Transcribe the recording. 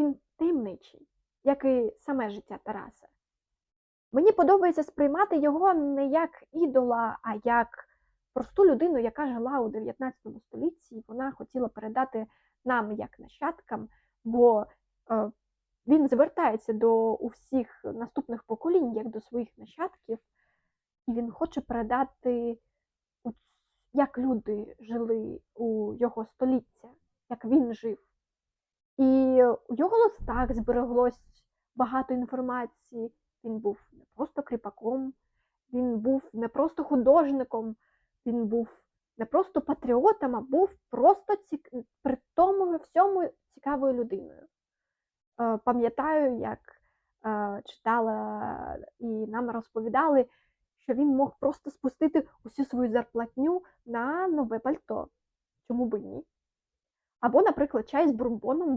він таємничий, як і саме життя Тараса. Мені подобається сприймати його не як ідола, а як просту людину, яка жила у 19 столітті, і вона хотіла передати нам як нащадкам, бо е, він звертається до усіх наступних поколінь, як до своїх нащадків, і він хоче передати, як люди жили у його століття, як він жив. І у його листах збереглось багато інформації. Він був не просто кріпаком, він був не просто художником, він був не просто патріотом, а був просто цік... при тому всьому цікавою людиною. Е, Пам'ятаю, як е, читала і нам розповідали, що він мог просто спустити усю свою зарплатню на нове пальто. Чому б ні? Або, наприклад, чай з бурбоном